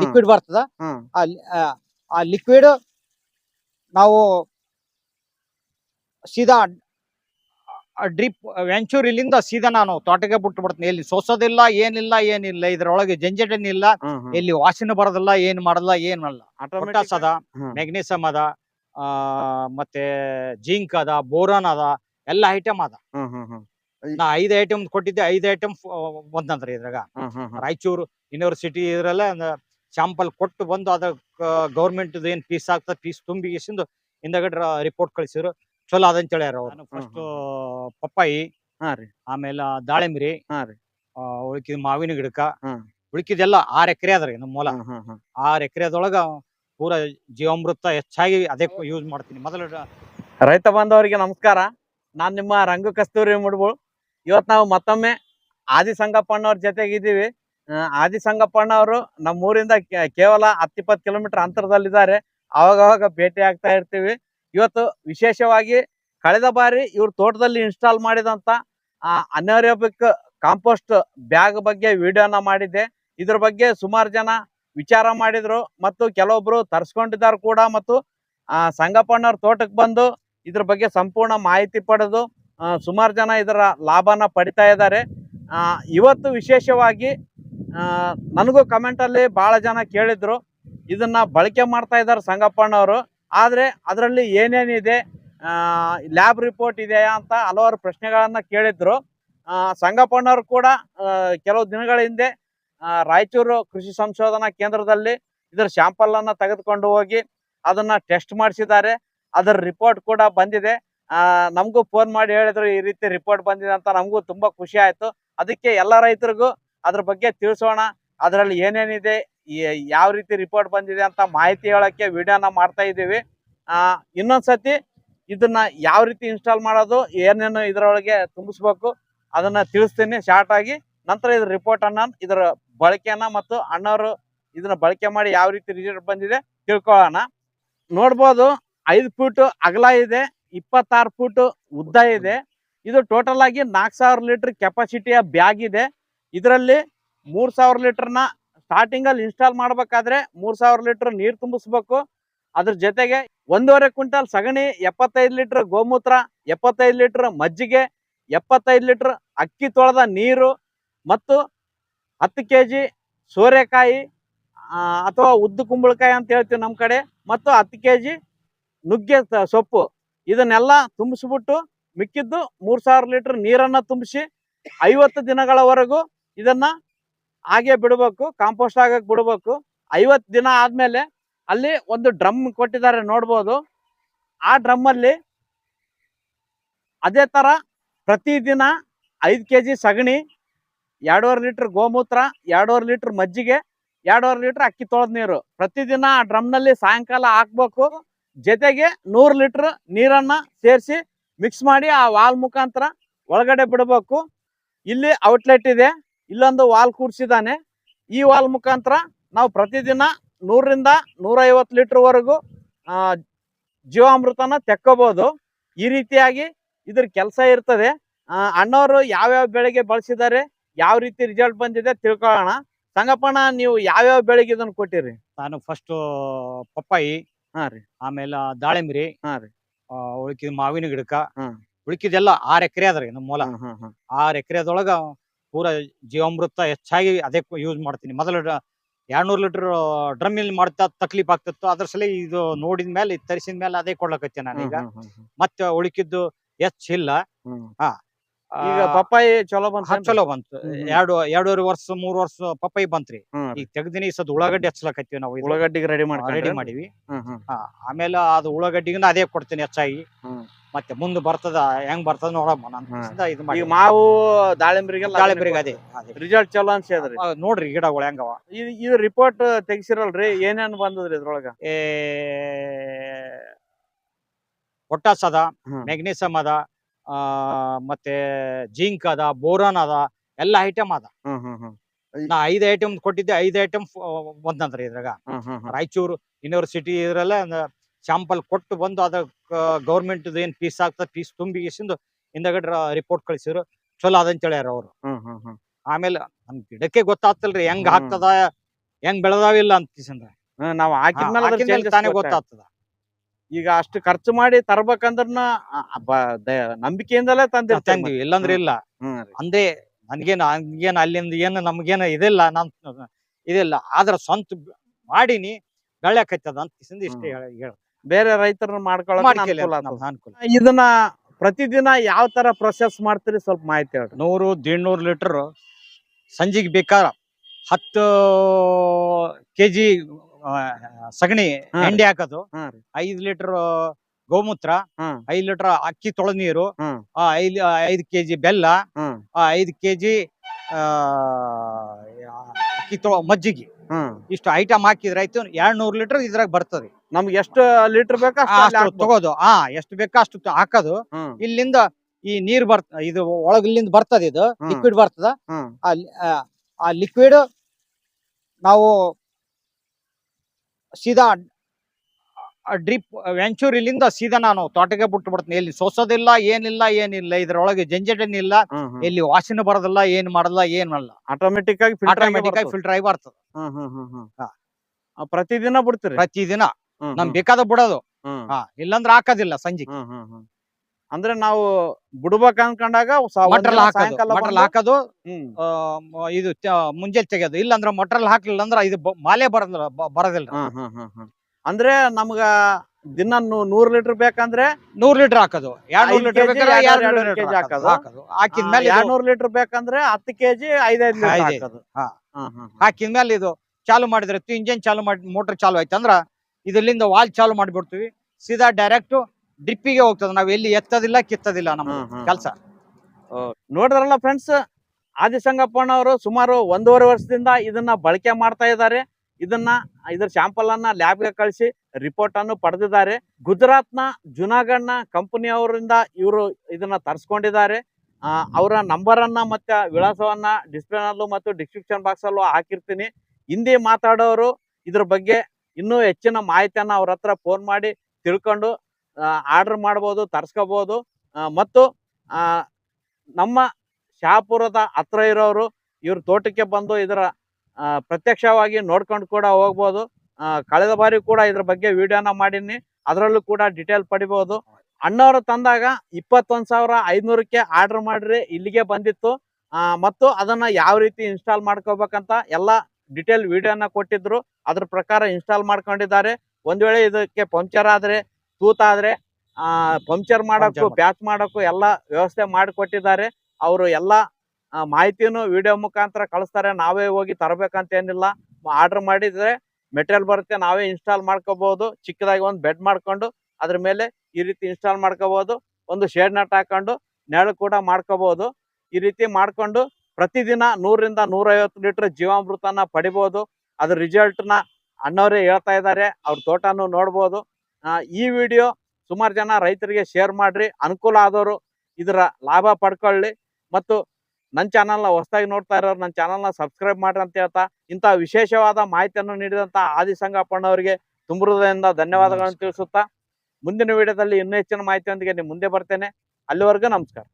Liquid ಬರ್ತದ. ಆ liquid ನಾವು ಸೀದಾ ಡ್ರಿಪ್ ವೆಂಚೂರ್ ಇಲ್ಲಿಂದ ಸೀದಾ ನಾನು ತೋಟಕ್ಕೆ ಬಿಟ್ಟು ಬಿಡ್ತೀನಿ. ಎಲ್ಲಿ ಸೋಸೋದಿಲ್ಲ ಏನಿಲ್ಲ ಏನಿಲ್ಲ. ಇದ್ರೊಳಗೆ ಜಂಜಟನಿಲ್ಲ ಇಲ್ಲ. ಎಲ್ಲಿ ವಾಸನೆ ಬರೋದಿಲ್ಲ ಏನ್ ಮಾಡಲ್ಲ ಏನ್ ಮಾಡಲ್ಲ ಪೊಟ್ಯಾಸ್ ಅದ ಮೆಗ್ನೀಸಿಯಂ ಅದ ಆ, ಮತ್ತೆ ಜಿಂಕ್ ಅದ ಬೋರಾನ್ ಅದ ಎಲ್ಲ ಐಟಮ್ ಅದ. ನಾ ಐದು ಐಟಮ್ ಕೊಟ್ಟಿದ್ದೆ ಐದು ಐಟಮ್ ಬಂದಂತ್ರಿ ಇದ್ರಾಗ. ರಾಯಚೂರು ಯೂನಿವರ್ಸಿಟಿ ಇದ್ರಲ್ಲ ಶಾಂಪಲ್ ಕೊಟ್ಟು ಬಂದು ಅದ ಗೌರ್ಮೆಂಟ್ ಏನ್ ಫೀಸ್ ಆಗ್ತದೆ ಫೀಸ್ ತುಂಬಿಗೆಸಿಂದು ಹಿಂದಗಡೆ ರಿಪೋರ್ಟ್ ಕಳಿಸಿದ್ರು. ಚಲೋ ಅದಂತ ಹೇಳ್ಯಾರ ಅವ್ರು. ಫಸ್ಟ್ ಪಪ್ಪಾಯಿ ಹಾ ರೀ. ಆಮೇಲೆ ದಾಳಿಂಬ್ರಿ ಹಾ ರೀ. ಆ, ಉಳ್ಕಿದ ಮಾವಿನ ಗಿಡಕ್ಕ ಉಳಿಕಿದೆಲ್ಲ ಆರ್ ಎಕರೆ ಅದ್ರಿ ನಮ್ಮ ಮೂಲ. ಆರ್ ಎಕರೆದೊಳಗ ಪೂರ ಜೀವಾಮೃತ ಹೆಚ್ಚಾಗಿ ಅದೇ ಯೂಸ್ ಮಾಡ್ತೀನಿ. ಮೊದಲು ರೈತ ಬಾಂಧವರಿಗೆ ನಮಸ್ಕಾರ. ನಾನ್ ನಿಮ್ಮ ರಂಗು ಕಸ್ತೂರಿ ಮುಡ್ಬೋಳು ಇವತ್ ನಾವು ಮತ್ತೊಮ್ಮೆ ಆದಿ ಸಂಗಪ್ಪಣ್ಣವ್ರ ಜೊತೆಗಿದ್ದೀವಿ ಆ, ಅವರು ನಮ್ಮೂರಿಂದ ಕೇವಲ ಹತ್ತಿಪ್ಪತ್ತು ಕಿಲೋಮೀಟರ್ ಅಂತರದಲ್ಲಿದ್ದಾರೆ. ಅವಾಗವಾಗ ಭೇಟಿ ಆಗ್ತಾ ಇರ್ತೀವಿ. ಇವತ್ತು ವಿಶೇಷವಾಗಿ ಕಳೆದ ಬಾರಿ ಇವ್ರ ತೋಟದಲ್ಲಿ ಇನ್ಸ್ಟಾಲ್ ಮಾಡಿದಂತ ಅನರೋಬಿಕ್ ಕಾಂಪೋಸ್ಟ್ ಬ್ಯಾಗ್ ಬಗ್ಗೆ ವಿಡಿಯೋನ ಮಾಡಿದ್ದೆ. ಇದ್ರ ಬಗ್ಗೆ ಸುಮಾರು ಜನ ವಿಚಾರ ಮಾಡಿದ್ರು ಮತ್ತು ಕೆಲವೊಬ್ರು ತರ್ಸ್ಕೊಂಡಿದ್ದಾರೆ ಕೂಡ ಮತ್ತು ಸಂಗಪ್ಪಣ್ಣವ್ರ ತೋಟಕ್ಕೆ ಬಂದು ಇದ್ರ ಬಗ್ಗೆ ಸಂಪೂರ್ಣ ಮಾಹಿತಿ ಪಡೆದು ಸುಮಾರು ಜನ ಇದರ ಲಾಭನ ಪಡಿತಾ ಇದ್ದಾರೆ. ಇವತ್ತು ವಿಶೇಷವಾಗಿ ನನಗೂ ಕಮೆಂಟಲ್ಲಿ ಬಹಳ ಜನ ಕೇಳಿದ್ರು. ಇದನ್ನ ಬಳಕೆ ಮಾಡ್ತಾ ಇದ್ದಾರೆ ಸಂಗಪ್ಪಣ್ಣವರು. ಆದರೆ ಅದರಲ್ಲಿ ಏನೇನಿದೆ ಲ್ಯಾಬ್ ರಿಪೋರ್ಟ್ ಇದೆಯಾ ಅಂತ ಹಲವಾರು ಪ್ರಶ್ನೆಗಳನ್ನು ಕೇಳಿದ್ರು. ಸಂಗಪ್ಪಣ್ಣವರು ಕೂಡ ಕೆಲವು ದಿನಗಳ ಹಿಂದೆ ರಾಯಚೂರು ಕೃಷಿ ಸಂಶೋಧನಾ ಕೇಂದ್ರದಲ್ಲಿ ಇದರ ಶ್ಯಾಂಪಲನ್ನು ತೆಗೆದುಕೊಂಡು ಹೋಗಿ ಅದನ್ನ ಟೆಸ್ಟ್ ಮಾಡಿಸಿದ್ದಾರೆ. ಅದರ ರಿಪೋರ್ಟ್ ಕೂಡ ಬಂದಿದೆ. ನಮಗೂ ಫೋನ್ ಮಾಡಿ ಹೇಳಿದ್ರು ಈ ರೀತಿ ರಿಪೋರ್ಟ್ ಬಂದಿದೆ ಅಂತ ನಮಗೂ ತುಂಬಾ ಖುಷಿ ಆಯಿತು. ಅದಕ್ಕೆ ಎಲ್ಲ ರೈತರಿಗೂ ಅದ್ರ ಬಗ್ಗೆ ತಿಳಿಸೋಣ. ಅದರಲ್ಲಿ ಏನೇನಿದೆ ಯಾವ ರೀತಿ ರಿಪೋರ್ಟ್ ಬಂದಿದೆ ಅಂತ ಮಾಹಿತಿ ಹೇಳಕ್ಕೆ ವಿಡಿಯೋನ ಮಾಡ್ತಾ ಇದ್ದೀವಿ. ಇನ್ನೊಂದ್ಸತಿ ಇದನ್ನ ಯಾವ ರೀತಿ ಇನ್ಸ್ಟಾಲ್ ಮಾಡೋದು, ಏನೇನು ಇದರೊಳಗೆ ತುಂಬಿಸ್ಬೇಕು ಅದನ್ನ ತಿಳಿಸ್ತೀನಿ ಶಾರ್ಟ್ ಆಗಿ. ನಂತರ ಇದ್ರ ರಿಪೋರ್ಟ್ ಅನ್ನ ಇದರ ಬಳಕೆಯನ್ನ ಮತ್ತು ಅಣ್ಣವರು ಇದನ್ನ ಬಳಕೆ ಮಾಡಿ ಯಾವ ರೀತಿ ರಿಸಲ್ಟ್ ಬಂದಿದೆ ತಿಳ್ಕೊಳ್ಳೋಣ. ನೋಡ್ಬೋದು ಐದು ಫೂಟ್ ಅಗಲ ಇದೆ, ಇಪ್ಪತ್ತಾರು ಫೂಟ್ ಉದ್ದ ಇದೆ. ಇದು ಟೋಟಲ್ ಆಗಿ ನಾಲ್ಕು ಸಾವಿರ ಲೀಟರ್ ಕೆಪಾಸಿಟಿಯ ಬ್ಯಾಗ್ ಇದೆ. ಇದರಲ್ಲಿ ಮೂರ್ ಸಾವಿರ ಲೀಟರ್ನ ಸ್ಟಾರ್ಟಿಂಗ್ ಅಲ್ಲಿ ಇನ್ಸ್ಟಾಲ್ ಮಾಡಬೇಕಾದ್ರೆ ಮೂರು ಸಾವಿರ ಲೀಟರ್ ನೀರು ತುಂಬಿಸ್ಬೇಕು. ಅದ್ರ ಜೊತೆಗೆ ಒಂದೂವರೆ ಕ್ವಿಂಟಲ್ ಸಗಣಿ ಎಪ್ಪತ್ತೈದು ಲೀಟರ್ ಗೋಮೂತ್ರ, ಎಪ್ಪತ್ತೈದು ಲೀಟರ್ ಮಜ್ಜಿಗೆ, ಎಪ್ಪತ್ತೈದು ಲೀಟರ್ ಅಕ್ಕಿ ತೊಳೆದ ನೀರು ಮತ್ತು ಹತ್ತು ಕೆ ಜಿ ಸೋರೆಕಾಯಿ ಅಥವಾ ಉದ್ದು ಕುಂಬಳಕಾಯಿ ಅಂತ ಹೇಳ್ತೀವಿ ನಮ್ಮ ಕಡೆ ಮತ್ತು ಹತ್ತು ಕೆ ಜಿ ನುಗ್ಗೆ ಸೊಪ್ಪು. ಇದನ್ನೆಲ್ಲ ತುಂಬಿಸ್ಬಿಟ್ಟು ಮಿಕ್ಕಿದ್ದು ಮೂರು ಸಾವಿರ ಲೀಟರ್ ನೀರನ್ನ ತುಂಬಿಸಿ ಐವತ್ತು ದಿನಗಳವರೆಗೂ ಇದನ್ನ ಹಾಗೆ ಬಿಡಬೇಕು ಕಾಂಪೋಸ್ಟ್ ಆಗಕ್ಕೆ ಬಿಡಬೇಕು. ಐವತ್ತು ದಿನ ಆದ್ಮೇಲೆ ಅಲ್ಲಿ ಒಂದು ಡ್ರಮ್ ಕೊಟ್ಟಿದ್ದಾರೆ ನೋಡ್ಬೋದು. ಆ ಡ್ರಮ್ ಅಲ್ಲಿ ಅದೇ ತರ ಪ್ರತಿದಿನ ಐದು ಕೆ ಜಿ ಸಗಣಿ, ಎರಡೂವರೆ ಲೀಟರ್ ಗೋಮೂತ್ರ, ಎರಡೂವರೆ ಲೀಟರ್ ಮಜ್ಜಿಗೆ, ಎರಡೂವರೆ ಲೀಟರ್ ಅಕ್ಕಿ ತೊಳೆದ ನೀರು. ಪ್ರತಿದಿನ ಆ ಡ್ರಮ್ನಲ್ಲಿ ಸಾಯಂಕಾಲ ಹಾಕ್ಬೇಕು. ಜೊತೆಗೆ ನೂರು ಲೀಟರ್ ನೀರನ್ನ ಸೇರಿಸಿ ಮಿಕ್ಸ್ ಮಾಡಿ ಆ ವಾಲ್ ಮುಖಾಂತರ ಒಳಗಡೆ ಬಿಡಬೇಕು. ಇಲ್ಲಿ ಔಟ್ಲೆಟ್ ಇದೆ. ಇಲ್ಲೊಂದು ವಾಲ್ ಕೂಡ್ಸಿದಾನೆ ಈ ವಾಲ್ ಮುಖಾಂತರ ನಾವು ಪ್ರತಿದಿನ ನೂರರಿಂದ ನೂರೈವತ್ತು ಲೀಟರ್ ವರೆಗೂ ಆ, ಜೀವಾಮೃತನ ತೆಕ್ಕೋಬಹುದು ಈ ರೀತಿಯಾಗಿ ಇದ್ರ ಕೆಲಸ ಇರ್ತದೆ. ಆ, ಅಣ್ಣವರು ಯಾವ್ಯಾವ ಬೆಳೆಗೆ ಬಳಸಿದ್ದಾರೆ ಯಾವ ರೀತಿ ರಿಸಲ್ಟ್ ಬಂದಿದೆ ತಿಳ್ಕೊಳ್ಳೋಣ. ಸಂಗಪ್ಪಣ್ಣ ನೀವು ಯಾವ್ಯಾವ ಬೆಳೆಗೆ ಇದನ್ನು ಕೊಟ್ಟಿರಿ? ನಾನು ಫಸ್ಟ್ ಪಪ್ಪಾಯಿ ಹಾ ರೀ. ಆಮೇಲೆ ದಾಳಿಂಬ್ರಿ ಹಾ ರೀ. ಆ, ಉಳ್ಕಿದ ಮಾವಿನ ಗಿಡಕ್ಕ. ಹ್ಮ್. ಉಳ್ಕಿದೆಲ್ಲ ಆರ್ ಎಕರೆ ಅದ್ರಿ ನಮ್ಮ ಮೂಲ. ಆರ್ ಎಕರೆದೊಳಗ ಪೂರ ಜೀವಾಮೃತ ಹೆಚ್ಚಾಗಿ ಅದೇ ಯೂಸ್ ಮಾಡ್ತೀನಿ. ಮೊದಲು ಎರಡ್ನೂರು ಲೀಟರ್ ಡ್ರಮ್ ಇಲ್ಲಿ ಮಾಡ್ತಾ ತಕ್ಲೀಫ್ ಆಗ್ತಿತ್ತು. ಅದ್ರ ಸಲ ಇದು ನೋಡಿದ ಮೇಲೆ ತರಿಸಿದ ಮೇಲೆ ಅದೇ ಕೊಡ್ಲಕತ್ತೆ ನಾನೀಗ ಈಗ. ಮತ್ತೆ ಉಳಿಕಿದ್ದು ಹೆಚ್ಚ ಇಲ್ಲ ಹ್ಮ್. ಹಾ. ಈಗ ಪಪ್ಪಾಯಿ ಚಲೋ ಬಂತ ಚಲೋ ಬಂತು. ಎರಡು ಎರಡೂವರೆ ವರ್ಷ ಮೂರ್ ವರ್ಷ ಪಪ್ಪಾಯಿ ಬಂತ್ರಿ. ಈಗ ತೆಗ್ದಿನಿ ಈ ಸದ್ ಉಳ್ಳಾಗಡ್ಡಿ ಹಚ್ಲಕತ್ತೀವಿ ನಾವು. ಉಳ್ಳಾಗಡ್ಡಿಗೆ ರೆಡಿ ಮಾಡಿ ರೆಡಿ ಮಾಡಿವಿ. ಆಮೇಲೆ ಅದು ಉಳ್ಳಾಗಡ್ಡಿಗೂ ಅದೇ ಕೊಡ್ತೀನಿ ಹೆಚ್ಚಾಗಿ. ಮತ್ತೆ ಮುಂದೆ ಬರ್ತದ ಹೆಂಗ್ ಬರ್ತದ ನೋಡಮ್ಮ ನಾನು. ಇದು ಈಗ ಮಾಡಿ ಮಾವು ದಾಳಿಂಬ್ರಿಗೆಲ್ಲ ದಾಳಿಂಬ್ರಿಗೆ ಅದೇ ಅದೇ. ರಿಸಲ್ಟ್ ಚಲೋ ಅನ್ಸಿದ್ರಿ ಆ, ನೋಡ್ರಿ ಗಿಡಗಳು ಹೆಂಗವ. ಇದು ಇದು ರಿಪೋರ್ಟ್ ತೆಗಿಸಿರಲ್ರಿ ಏನೇನ್ ಬಂದದ್ರಿ ಇದ್ರೊಳಗ? ಏ ಅದ ಹ್ಮ್. ಮೆಗ್ನೀಸಿಯಮ್ ಅದ ಆ, ಮತ್ತೆ ಜಿಂಕ್ ಅದ ಬೋರಾನ್ ಅದ ಎಲ್ಲ ಐಟಮ್ ಅದ. ಹ್ಮ್ ಹ್ಮ್ ಹ್ಮ್. ನಾ ಐದ್ ಐಟಮ್ ಕೊಟ್ಟಿದ್ದೆ ಐದ್ ಐಟಮ್ ಬಂದಂತ್ರಿ ಇದ್ರಾಗ. ಹ್ಮ್ ಹ್ಮ್ ಹ್ಮ್. ರಾಯಚೂರು ಯೂನಿವರ್ಸಿಟಿ ಇದ್ರಲ್ಲ ಶಾಂಪಲ್ ಕೊಟ್ಟು ಬಂದು ಅದ ಗೌರ್ಮೆಂಟ್ ಏನ್ ಫೀಸ್ ಆಗ್ತದ ಫೀಸ್ ತುಂಬಿಗೆಸಿಂದು ಹಿಂದಗಡೆ ರಿಪೋರ್ಟ್ ಕಳಿಸಿದ್ರು ಚಲೋ ಅದಂತ ಹೇಳ್ಯಾರ ಅವ್ರು. ಆಮೇಲೆ ನಮ್ ಗಿಡಕ್ಕೆ ಗೊತ್ತಾಗ್ತಲ್ರಿ ಹೆಂಗ್ ಹಾಕ್ತದ ಆಗ್ತದ ಹೆಂಗ್ ಬೆಳೆದಾವಿಲ್ಲ ಅಂತ ಕಿಸಂದ್ರ ನಾವ್ ಹಾಕಿದ್ಮೇಲೆ ತಾನೇ ಗೊತ್ತಾಗ್ತದ. ಈಗ ಅಷ್ಟು ಖರ್ಚು ಮಾಡಿ ತರ್ಬೇಕಂದ್ರನ ನಂಬಿಕೆಯಿಂದಲೇ ತಂದಿರ್ತೀವಿ ಇಲ್ಲಂದ್ರೆ ಇಲ್ಲ. ಅಂದೇ ನನ್ಗೇನು ಹಂಗೇನು ಅಲ್ಲಿಂದ ಏನು ನಮ್ಗೇನು ಇದಿಲ್ಲ ನಮ್ ಇದಿಲ್ಲ. ಆದ್ರ ಸ್ವಂತ ಮಾಡಿನಿ ಬೆಳ್ಯಾಕೈತದ ಅಂತ ಇಷ್ಟೇ ಹೇಳ ಬೇರೆ ರೈತರನ್ನ ಮಾಡ್ಕೊಳ್ಳೋಕೆ ಮಾಡ್ಕೆಲ್ಲ ಅನುಕೂಲ ನಮ್ಗ್ ಇದನ್ನ ಪ್ರತಿದಿನ ಯಾವ ತರ ಪ್ರೊಸೆಸ್ ಮಾಡ್ತೀರಿ ಸ್ವಲ್ಪ ಮಾಹಿತಿ ಹೇಳ್ರಿ. ನೂರು ದೀಡ್ನೂರು ಲೀಟರ್ ಸಂಜಿಗೆ ಬೇಕಾದ ಹತ್ತು ಕೆಜಿ ಸಗಣಿ ಹೆಂಡಿ ಹಾಕೋದು. ಐದು ಲೀಟರ್ ಗೋಮೂತ್ರ. ಐದ್ ಲೀಟರ್ ಅಕ್ಕಿ ತೊಳೆ ನೀರು ಐದು ಐದ್ ಕೆಜಿ ಬೆಲ್ಲ ಐದು ಕೆಜಿ ಅಕ್ಕಿ ತೊಳ ಮಜ್ಜಿಗೆ. ಇಷ್ಟು ಐಟಮ್ ಹಾಕಿದ್ರೆ ಆಯ್ತು ಎರಡ್ ನೂರ್ ಲೀಟರ್ ಇದ್ರಾಗ ಬರ್ತದೆ. ನಮ್ಗೆ ಎಷ್ಟು ಲೀಟರ್ ಬೇಕಾ ತಗೋದು. ಆ ಎಷ್ಟು ಬೇಕಾ ಅಷ್ಟು ಹಾಕೋದು. ಇಲ್ಲಿಂದ ಈ ನೀರ್ ಬರ್ತ ಇದು ಒಳಗ್ ಇಲ್ಲಿಂದ ಬರ್ತದ ಇದು ಲಿಕ್ವಿಡ್ ಬರ್ತದ. ಆ ಲಿಕ್ವಿಡ್ ನಾವು ಸೀದಾ ಡ್ರಿಪ್ ವೆಂಚೂರ್ ಇಲ್ಲಿಂದ ಸೀದಾ ನಾನು ತೋಟಕ್ಕೆ ಬಿಟ್ಟು ಬಿಡ್ತೀನಿ. ಎಲ್ಲಿ ಸೋಸೋದಿಲ್ಲ ಏನಿಲ್ಲ ಏನಿಲ್ಲ. ಇದ್ರೊಳಗೆ ಜಂಜಟನಿಲ್ಲ ಎಲ್ಲಿ ವಾಸನೆ ಬರೋದಿಲ್ಲ ಏನ್ ಮಾಡಲ್ಲ ಏನ್ ಮಾಡಲ್ಲ ಆಟೋಮೆಟಿಕ್ ಆಗಿ ಫಿಲ್ಟರ್ ಆಟೋಮೆಟಿಕ್ ಆಗಿ ಫಿಲ್ಟರ್ ಆಗಿ ಬರ್ತದೆ. ಪ್ರತಿದಿನ ಬಿಡ್ತೀರಿ? ಪ್ರತಿದಿನ. ನಮ್ ಬೇಕಾದ ಬಿಡೋದು. ಹಾ ಇಲ್ಲಂದ್ರ ಹಾಕೋದಿಲ್ಲ ಸಂಜೆ. ಅಂದ್ರೆ ನಾವು ಬಿಡ್ಬೇಕ್ ಅನ್ಕೊಂಡಾಗ ಮೊಟ್ರಲ್ ಹಾಕೋದು. ಇದು ಮುಂಜಾನೆ ತೆಗೆಯೋದು. ಇಲ್ಲಾಂದ್ರೆ ಮೊಟ್ರಲ್ ಹಾಕ್ಲಿಲ್ಲ ಅಂದ್ರೆ ಇದು ಮಾಲೆ ಬರೋದಿಲ್ಲ. ಬರೋದಿಲ್ಲ ಅಂದ್ರೆ ನಮ್ಗ ದಿನ ನೂರ್ ಲೀಟರ್ ಬೇಕಂದ್ರೆ ನೂರ್ ಲೀಟರ್ ಹಾಕೋದು. ಎರಡ್ ಐದ್ ಲೀಟರ್ ಬೇಕಾದ್ರೆ ಎರಡ್ ಲೀಟರ್ kg ಹಾಕೋದು. ಹಾಕೋದು. ಹಾಕಿದ್ಮೇಲೆ ಎರಡ್ನೂರ್ ಲೀಟರ್ ಬೇಕಂದ್ರೆ ಹತ್ತು ಕೆಜಿ ಐದೈದು ಲೀಟರ್. ಹಾಕೋದು. ಹಾಕಿದ್ಮೇಲೆ ಇದು ಚಾಲು ಮಾಡಿದ್ರೆ ಇಂಜಿನ್ ಚಾಲು ಮಾಡಿ ಮೋಟರ್ ಚಾಲು ಆಯ್ತು ಅಂದ್ರ ಇದರಿಂದ ವಾಲ್ ಚಾಲು ಮಾಡಿಬಿಡ್ತೀವಿ. ಸೀದಾ ಡೈರೆಕ್ಟ್ ಡ್ರಿಪ್ಪಿಗೆ ಹೋಗ್ತದೆ. ನಾವ್ ಎಲ್ಲಿ ಎತ್ತದಿಲ್ಲ ಕಿತ್ತದಿಲ್ಲ ನಮ್ಮ. ಕೆಲಸ. ನೋಡಿದ್ರಲ್ಲ ಫ್ರೆಂಡ್ಸ್ ಆದಿಸಂಗಪ್ಪಣ್ಣ ಅವರು ಸುಮಾರು ಒಂದೂವರೆ ವರ್ಷದಿಂದ ಇದನ್ನ ಬಳಕೆ ಮಾಡ್ತಾ ಇದ್ದಾರೆ. ಇದನ್ನ ಇದರ ಶಾಂಪಲ್ ಅನ್ನ ಲ್ಯಾಬ್ಗೆ ಕಳಿಸಿ ರಿಪೋರ್ಟ್ ಅನ್ನು ಪಡೆದಿದ್ದಾರೆ. ಗುಜರಾತ್ನ ಜುನಾಗಢ್ನ ಕಂಪನಿಯವರಿಂದ ಇವರು ಇದನ್ನ ತರಿಸ್ಕೊಂಡಿದ್ದಾರೆ. ಅವರ ನಂಬರ್ ಅನ್ನ ಮತ್ತೆ ವಿಳಾಸವನ್ನ ಡಿಸ್ಪ್ಲೇನಲ್ಲೂ ಮತ್ತು ಡಿಸ್ಕ್ರಿಪ್ಷನ್ ಬಾಕ್ಸ್ ಅಲ್ಲೂ ಹಾಕಿರ್ತೀನಿ. ಹಿಂದಿ ಮಾತಾಡೋರು ಇದ್ರ ಬಗ್ಗೆ ಇನ್ನೂ ಹೆಚ್ಚಿನ ಮಾಹಿತಿಯನ್ನ ಅವ್ರ ಹತ್ರ ಫೋನ್ ಮಾಡಿ ತಿಳ್ಕೊಂಡು ಆರ್ಡರ್ ಮಾಡ್ಬೋದು ತರ್ಸ್ಕೋಬಹುದು ಮತ್ತು ನಮ್ಮ ಶಹಾಪುರದ ಹತ್ರ ಇರೋರು ಇವ್ರ ತೋಟಕ್ಕೆ ಬಂದು ಇದರ ಪ್ರತ್ಯಕ್ಷವಾಗಿ ನೋಡ್ಕೊಂಡು ಕೂಡ ಹೋಗ್ಬೋದು. ಕಳೆದ ಬಾರಿ ಕೂಡ ಇದ್ರ ಬಗ್ಗೆ ವಿಡಿಯೋನ ಮಾಡೀನಿ. ಅದರಲ್ಲೂ ಕೂಡ ಡಿಟೇಲ್ ಪಡಿಬಹುದು ಅಣ್ಣವರು ತಂದಾಗ ಇಪ್ಪತ್ತೊಂದು ಸಾವಿರ ಐದ್ನೂರಕ್ಕೆ ಆರ್ಡರ್ ಮಾಡ್ರಿ ಇಲ್ಲಿಗೆ ಬಂದಿತ್ತು. ಮತ್ತು ಅದನ್ನ ಯಾವ ರೀತಿ ಇನ್ಸ್ಟಾಲ್ ಮಾಡ್ಕೋಬೇಕಂತ ಎಲ್ಲ ಡಿಟೇಲ್ ವಿಡಿಯೋನ ಕೊಟ್ಟಿದ್ರು. ಅದ್ರ ಪ್ರಕಾರ ಇನ್ಸ್ಟಾಲ್ ಮಾಡ್ಕೊಂಡಿದ್ದಾರೆ. ಒಂದ್ ವೇಳೆ ಇದಕ್ಕೆ ಪಂಕ್ಚರ್ ಆದ್ರೆ ತೂತಾದ್ರೆ ಪಂಕ್ಚರ್ ಮಾಡಕ್ಕೂ ಬ್ಯಾಚ್ ಪ್ಯಾಚ್ ಮಾಡಕ್ಕೂ ಎಲ್ಲ ವ್ಯವಸ್ಥೆ ಮಾಡಿಕೊಟ್ಟಿದ್ದಾರೆ. ಅವರು ಎಲ್ಲ ಆ, ಮಾಹಿತಿನೂ ವಿಡಿಯೋ ಮುಖಾಂತರ ಕಳಿಸ್ತಾರೆ. ನಾವೇ ಹೋಗಿ ತರಬೇಕಂತ ಏನಿಲ್ಲ. ಆರ್ಡರ್ ಮಾಡಿದ್ರೆ ಮೆಟೀರಿಯಲ್ ಬರುತ್ತೆ. ನಾವೇ ಇನ್ಸ್ಟಾಲ್ ಮಾಡ್ಕೋಬಹುದು. ಚಿಕ್ಕದಾಗಿ ಒಂದು ಬೆಡ್ ಮಾಡ್ಕೊಂಡು ಅದ್ರ ಮೇಲೆ ಈ ರೀತಿ ಇನ್ಸ್ಟಾಲ್ ಮಾಡ್ಕೋಬಹುದು. ಒಂದು ಶೇಡ್ ನಟ್ ಹಾಕೊಂಡು ನೆರಳು ಕೂಡ ಮಾಡ್ಕೋಬಹುದು. ಈ ರೀತಿ ಮಾಡ್ಕೊಂಡು ಪ್ರತಿದಿನ ನೂರಿಂದ ನೂರೈವತ್ತು ಲೀಟರ್ ಜೀವಾಮೃತನ ಪಡಿಬಹುದು. ಅದ್ರ ರಿಸಲ್ಟ್ನ ಅಣ್ಣವರೇ ಹೇಳ್ತಾ ಇದ್ದಾರೆ. ಅವ್ರ ತೋಟನೂ ನೋಡ್ಬೋದು. ಈ ವಿಡಿಯೋ ಸುಮಾರು ಜನ ರೈತರಿಗೆ ಶೇರ್ ಮಾಡ್ರಿ. ಅನುಕೂಲ ಆದವರು ಇದರ ಲಾಭ ಪಡ್ಕೊಳ್ಳಿ. ಮತ್ತು ನನ್ನ ಚಾನಲ್ನ ಹೊಸದಾಗಿ ನೋಡ್ತಾ ಇರೋರು ನನ್ನ ಚಾನಲ್ನ ಸಬ್ಸ್ಕ್ರೈಬ್ ಮಾಡ್ರಿ ಅಂತ ಹೇಳ್ತಾ ಇಂಥ ವಿಶೇಷವಾದ ಮಾಹಿತಿಯನ್ನು ನೀಡಿದಂತ ಆದಿಸಂಗಪ್ಪಣ್ಣವರಿಗೆ ತುಂಬ ಹೃದಯದಿಂದ ಧನ್ಯವಾದಗಳನ್ನು ತಿಳಿಸುತ್ತಾ ಮುಂದಿನ ವಿಡಿಯೋದಲ್ಲಿ ಇನ್ನೂ ಹೆಚ್ಚಿನ ಮಾಹಿತಿಯೊಂದಿಗೆ ನಿಮ್ಮ ಮುಂದೆ ಬರ್ತೇನೆ. ಅಲ್ಲಿವರೆಗೂ ನಮಸ್ಕಾರ.